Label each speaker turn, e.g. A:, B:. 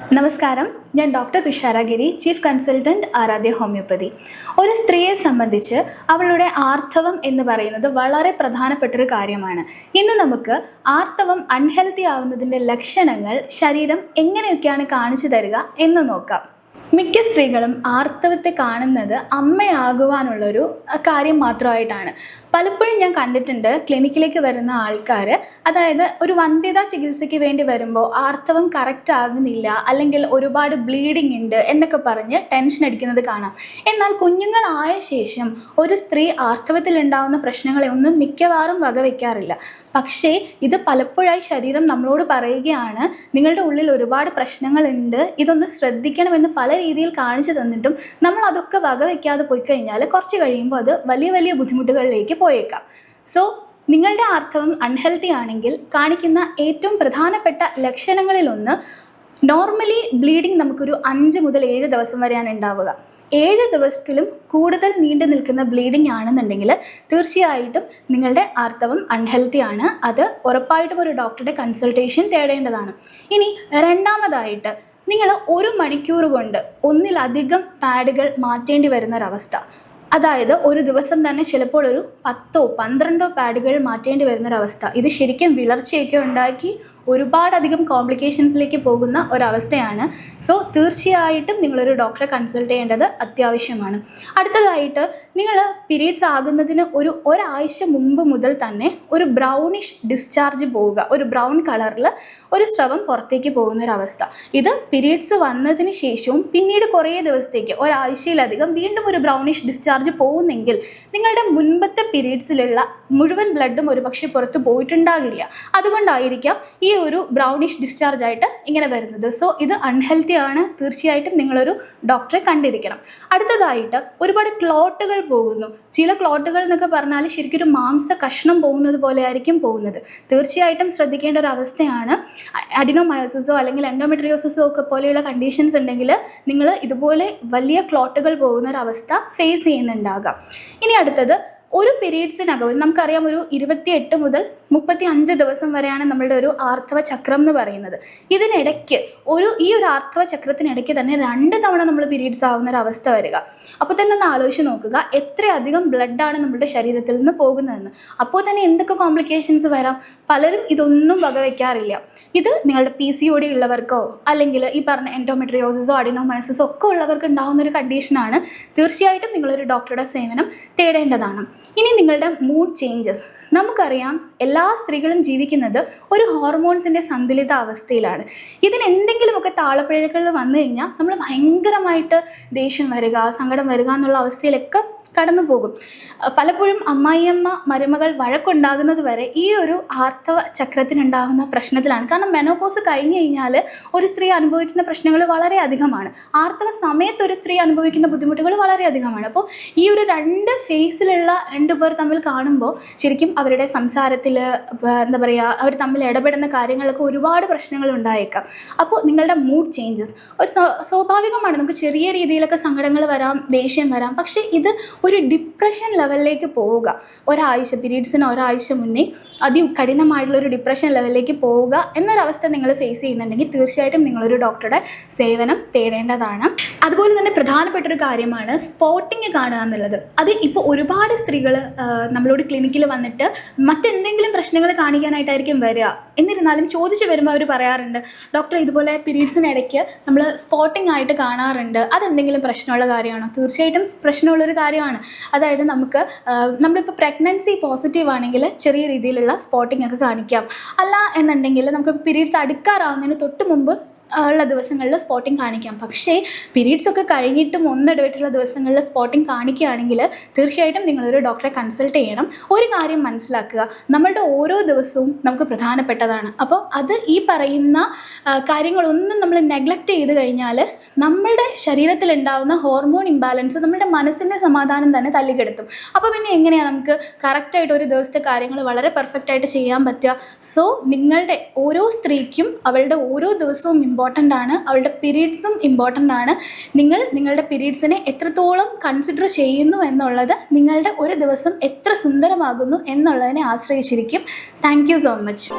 A: നമസ്കാരം. ഞാൻ doctor Thusharagiri chief consultant Aaradhya homeopathy. ഒരു സ്ത്രീയെ സംബന്ധിച്ച് അവളുടെ ആർത്തവം എന്ന് പറയുന്നത് വളരെ പ്രധാനപ്പെട്ടൊരു കാര്യമാണ്. ഇന്ന് നമുക്ക് ആർത്തവം അൺഹെൽത്തി ആവുന്നതിന്റെ ലക്ഷണങ്ങൾ ശരീരം എങ്ങനെയൊക്കെയാണ് കാണിച്ചു തരിക എന്ന് നോക്കാം. മിക്ക സ്ത്രീകളും ആർത്തവത്തെ കാണുന്നത് അമ്മയാകുവാനുള്ളൊരു കാര്യം മാത്രമായിട്ടാണ്. പലപ്പോഴും ഞാൻ കണ്ടിട്ടുണ്ട് ക്ലിനിക്കിലേക്ക് വരുന്ന ആൾക്കാർ അതായത് ഒരു വന്ധ്യത ചികിത്സയ്ക്ക് വേണ്ടി വരുമ്പോൾ ആർത്തവം കറക്റ്റ് ആകുന്നില്ല അല്ലെങ്കിൽ ഒരുപാട് ബ്ലീഡിംഗ് ഉണ്ട് എന്നൊക്കെ പറഞ്ഞ് ടെൻഷൻ അടിക്കുന്നത് കാണാം. എന്നാൽ കുഞ്ഞുങ്ങളായ ശേഷം ഒരു സ്ത്രീ ആർത്തവത്തിൽ ഉണ്ടാകുന്ന പ്രശ്നങ്ങളെ ഒന്നും മിക്കവാറും വകവയ്ക്കാറില്ല പക്ഷേ ഇത് പലപ്പോഴായി ശരീരം നമ്മളോട് പറയുകയാണ് നിങ്ങളുടെ ഉള്ളിൽ ഒരുപാട് പ്രശ്നങ്ങളുണ്ട് ഇതൊന്ന് ശ്രദ്ധിക്കണമെന്ന് പല രീതിയിൽ കാണിച്ചു തന്നിട്ടും നമ്മൾ അതൊക്കെ വകവയ്ക്കാതെ പോയി കഴിഞ്ഞാൽ കുറച്ച് കഴിയുമ്പോൾ അത് വലിയ വലിയ ബുദ്ധിമുട്ടുകളിലേക്ക് പോയേക്കാം. സോ നിങ്ങളുടെ ആർത്തവം അൺഹെൽത്തി ആണെങ്കിൽ കാണിക്കുന്ന ഏറ്റവും പ്രധാനപ്പെട്ട ലക്ഷണങ്ങളിലൊന്ന് നോർമലി ബ്ലീഡിങ് നമുക്കൊരു അഞ്ച് മുതൽ ഏഴ് ദിവസം വരെയാണ് ഉണ്ടാവുക. ഏഴ് ദിവസത്തിലും കൂടുതൽ നീണ്ടു നിൽക്കുന്ന ബ്ലീഡിംഗ് ആണെന്നുണ്ടെങ്കിൽ തീർച്ചയായിട്ടും നിങ്ങളുടെ ആർത്തവം അൺഹെൽത്തി ആണ്. അത് ഉറപ്പായിട്ടും ഒരു ഡോക്ടറുടെ കൺസൾട്ടേഷൻ തേടേണ്ടതാണ്. ഇനി രണ്ടാമതായിട്ട് നിങ്ങൾ ഒരു മണിക്കൂർ കൊണ്ട് ഒന്നിലധികം പാഡുകൾ മാറ്റേണ്ടി വരുന്ന ഒരവസ്ഥ അതായത് ഒരു ദിവസം തന്നെ ചിലപ്പോൾ ഒരു പത്തോ പന്ത്രണ്ടോ പാഡുകൾ മാറ്റേണ്ടി വരുന്നൊരവസ്ഥ. ഇത് ശരിക്കും വിളർച്ചയൊക്കെ ഉണ്ടാക്കി ഒരുപാടധികം കോംപ്ലിക്കേഷൻസിലേക്ക് പോകുന്ന ഒരവസ്ഥയാണ്. സോ തീർച്ചയായിട്ടും നിങ്ങളൊരു ഡോക്ടറെ കൺസൾട്ട് ചെയ്യേണ്ടത് അത്യാവശ്യമാണ്. അടുത്തതായിട്ട് നിങ്ങൾ പീരീഡ്സ് ആകുന്നതിന് ഒരു ഒരാഴ്ച മുമ്പ് മുതൽ തന്നെ ഒരു ബ്രൗണിഷ് ഡിസ്ചാർജ് പോവുക. ഒരു ബ്രൗൺ കളറിൽ ഒരു സ്രവം പുറത്തേക്ക് പോകുന്ന ഒരു അവസ്ഥ ഇത് പീരീഡ്സ് വന്നതിന് ശേഷവും പിന്നീട് കുറേ ദിവസത്തേക്ക് ഒരാഴ്ചയിലധികം വീണ്ടും ഒരു ബ്രൗണിഷ് ഡിസ്ചാർജ് പോകുന്നെങ്കിൽ നിങ്ങളുടെ മുൻപത്തെ പീരീഡ്സിലുള്ള മുഴുവൻ ബ്ലഡും ഒരുപക്ഷെ പുറത്ത് പോയിട്ടുണ്ടാകില്ല. അതുകൊണ്ടായിരിക്കാം ഈ ഒരു ബ്രൗണിഷ് ഡിസ്ചാർജ് ആയിട്ട് ഇങ്ങനെ വരുന്നത്. സോ ഇത് അൺഹെൽത്തി ആണ്. തീർച്ചയായിട്ടും നിങ്ങളൊരു ഡോക്ടറെ കണ്ടിരിക്കണം. അടുത്തതായിട്ട് ഒരുപാട് ക്ലോട്ടുകൾ പോകുന്നു. ചില ക്ലോട്ടുകൾ എന്നൊക്കെ പറഞ്ഞാൽ ശരിക്കും ഒരു മാംസ കഷ്ണം പോകുന്നത് പോലെ ആയിരിക്കും പോകുന്നത്. തീർച്ചയായിട്ടും ശ്രദ്ധിക്കേണ്ട ഒരു അവസ്ഥയാണ്. അഡിനോമയോസിസോ അല്ലെങ്കിൽ എൻഡോമെട്രിയോസിസോ ഒക്കെ പോലെയുള്ള കണ്ടീഷൻസ് ഉണ്ടെങ്കിൽ നിങ്ങൾ ഇതുപോലെ വലിയ ക്ലോട്ടുകൾ പോകുന്ന ഒരു അവസ്ഥ ഫേസ് ചെയ്യുന്നുണ്ടാകാം ഇനി അടുത്തത് ഒരു പീരീഡ്സിനകം നമുക്കറിയാം ഒരു ഇരുപത്തിയെട്ട് മുതൽ മുപ്പത്തി അഞ്ച് ദിവസം വരെയാണ് നമ്മളുടെ ഒരു ആർത്തവ ചക്രം എന്ന് പറയുന്നത്. ഇതിനിടയ്ക്ക് ഒരു ഈ ഒരു ആർത്തവ ചക്രത്തിനിടയ്ക്ക് തന്നെ രണ്ട് തവണ നമ്മൾ പീരീഡ്സ് ആവുന്ന ഒരു അവസ്ഥ വരിക. അപ്പോൾ തന്നെ ഒന്ന് ആലോചിച്ച് നോക്കുക എത്രയധികം ബ്ലഡാണ് നമ്മുടെ ശരീരത്തിൽ നിന്ന് പോകുന്നതെന്ന്. അപ്പോൾ തന്നെ എന്തൊക്കെ കോംപ്ലിക്കേഷൻസ് വരാം? പലരും ഇതൊന്നും വകവയ്ക്കാറില്ല ഇത് നിങ്ങളുടെ പി സി ഒ ഡി ഉള്ളവർക്കോ അല്ലെങ്കിൽ ഈ പറഞ്ഞ എൻഡോമെട്രിയോസിസോ അഡിനോമൈസിസോ ഒക്കെ ഉള്ളവർക്ക് ഉണ്ടാകുന്ന ഒരു കണ്ടീഷനാണ് തീർച്ചയായിട്ടും നിങ്ങളൊരു ഡോക്ടറുടെ സേവനം തേടേണ്ടതാണ്. ഇനി നിങ്ങളുടെ മൂഡ് ചേഞ്ചസ് നമുക്കറിയാം എല്ലാ സ്ത്രീകളും ജീവിക്കുന്നത് ഒരു ഹോർമോൺസിന്റെ സന്തുലിത അവസ്ഥയിലാണ്. ഇതിന് എന്തെങ്കിലുമൊക്കെ താളപ്പിഴകൾ വന്നു കഴിഞ്ഞാൽ നമ്മൾ ഭയങ്കരമായിട്ട് ദേഷ്യം വരിക സങ്കടം വരിക എന്നുള്ള അവസ്ഥയിലൊക്കെ കടന്നു പോകും പലപ്പോഴും അമ്മായിയമ്മ മരുമകൾ വഴക്കുണ്ടാകുന്നത് വരെ ഈ ഒരു ആർത്തവ ചക്രത്തിനുണ്ടാകുന്ന പ്രശ്നത്തിലാണ്. കാരണം മെനോപോസ് കഴിഞ്ഞു കഴിഞ്ഞാൽ ഒരു സ്ത്രീ അനുഭവിക്കുന്ന പ്രശ്നങ്ങൾ വളരെ അധികമാണ്. ആർത്തവ സമയത്ത് ഒരു സ്ത്രീ അനുഭവിക്കുന്ന ബുദ്ധിമുട്ടുകൾ വളരെ അധികമാണ്. അപ്പോൾ ഈ ഒരു രണ്ട് ഫേസിലുള്ള രണ്ടു പേർ തമ്മിൽ കാണുമ്പോൾ ശരിക്കും അവരുടെ സംസാരത്തിൽ എന്താ പറയുക അവർ തമ്മിൽ ഇടപെടുന്ന കാര്യങ്ങളൊക്കെ ഒരുപാട് പ്രശ്നങ്ങൾ ഉണ്ടായേക്കാം. അപ്പോൾ നിങ്ങളുടെ മൂഡ് ചേഞ്ചസ് ഒരു സ്വാഭാവികമാണ് നമുക്ക് ചെറിയ രീതിയിലൊക്കെ സങ്കടങ്ങൾ വരാം ദേഷ്യം വരാം. പക്ഷേ ഇത് ഒരു ഡിപ്രഷൻ ലെവലിലേക്ക് പോവുക. ഒരാഴ്ച പീരീഡ്സിന് ഒരാഴ്ച മുന്നേ അതികഠിനമായിട്ടുള്ള ഒരു ഡിപ്രഷൻ ലെവലിലേക്ക് പോവുക എന്നൊരവസ്ഥ നിങ്ങൾ ഫേസ് ചെയ്യുന്നുണ്ടെങ്കിൽ തീർച്ചയായിട്ടും നിങ്ങളൊരു ഡോക്ടറുടെ സേവനം തേടേണ്ടതാണ്. അതുപോലെ തന്നെ പ്രധാനപ്പെട്ട ഒരു കാര്യമാണ് സ്പോട്ടിങ് കാണുക എന്നുള്ളത്. അത് ഇപ്പോൾ ഒരുപാട് സ്ത്രീകൾ നമ്മളോട് ക്ലിനിക്കിൽ വന്നിട്ട് മറ്റെന്തെങ്കിലും പ്രശ്നങ്ങൾ കാണിക്കാനായിട്ടായിരിക്കും വരിക. എന്നിരുന്നാലും ചോദിച്ചു വരുമ്പോൾ അവർ പറയാറുണ്ട് ഡോക്ടർ ഇതുപോലെ പീരീഡ്സിനിടയ്ക്ക് നമ്മൾ സ്പോട്ടിംഗ് ആയിട്ട് കാണാറുണ്ട്. അതെന്തെങ്കിലും പ്രശ്നമുള്ള കാര്യമാണോ? തീർച്ചയായിട്ടും പ്രശ്നമുള്ളൊരു കാര്യമാണ്. അതായത് നമുക്ക് ആ, നമ്മളിപ്പോൾ പ്രഗ്നൻസി പോസിറ്റീവ് ആണെങ്കിൽ ചെറിയ രീതിയിലുള്ള സ്പോട്ടിംഗ് ഒക്കെ കാണിക്കാം. അല്ല എന്നുണ്ടെങ്കിൽ നമുക്ക് പീരീഡ്സ് അടുക്കാറാവുന്നതിന് തൊട്ട് മുമ്പ് ഉള്ള ദിവസങ്ങളിൽ സ്പോട്ടിങ് കാണിക്കാം. പക്ഷേ പീരീഡ്സ് ഒക്കെ കഴിഞ്ഞിട്ടും ഒന്നിടവിട്ടുള്ള ദിവസങ്ങളിൽ സ്പോട്ടിങ് കാണിക്കുകയാണെങ്കിൽ തീർച്ചയായിട്ടും നിങ്ങളൊരു ഡോക്ടറെ കൺസൾട്ട് ചെയ്യണം. ഒരു കാര്യം മനസ്സിലാക്കുക. നമ്മളുടെ ഓരോ ദിവസവും നമുക്ക് പ്രധാനപ്പെട്ടതാണ്. അപ്പോൾ അത് ഈ പറയുന്ന കാര്യങ്ങളൊന്നും നമ്മൾ നെഗ്ലക്റ്റ് ചെയ്ത് കഴിഞ്ഞാൽ നമ്മുടെ ശരീരത്തിൽ ഉണ്ടാകുന്ന ഹോർമോൺ ഇംബാലൻസ് നമ്മുടെ മനസ്സിന്റെ സമാധാനം തന്നെ തല്ലിക്കെടുത്തും. അപ്പോൾ പിന്നെ എങ്ങനെയാണ് നമുക്ക് കറക്റ്റായിട്ട് ഒരു ദിവസത്തെ കാര്യങ്ങൾ വളരെ പെർഫെക്റ്റ് ആയിട്ട് ചെയ്യാൻ പറ്റുക? സോ നിങ്ങളുടെ ഓരോ സ്ത്രീക്കും അവളുടെ ഓരോ ദിവസവും ഇമ്പോർട്ടന്റ് ആണ്. അവളുടെ പീരീഡ്സും ഇമ്പോർട്ടന്റ് ആണ്. നിങ്ങൾ നിങ്ങളുടെ പീരീഡ്സിനെ എത്രത്തോളം കൺസിഡർ ചെയ്യുന്നു എന്നുള്ളത് നിങ്ങളുടെ ഒരു ദിവസം എത്ര സുന്ദരമാകുന്നു എന്നുള്ളതിനെ ആശ്രയിച്ചിരിക്കും. Thank so much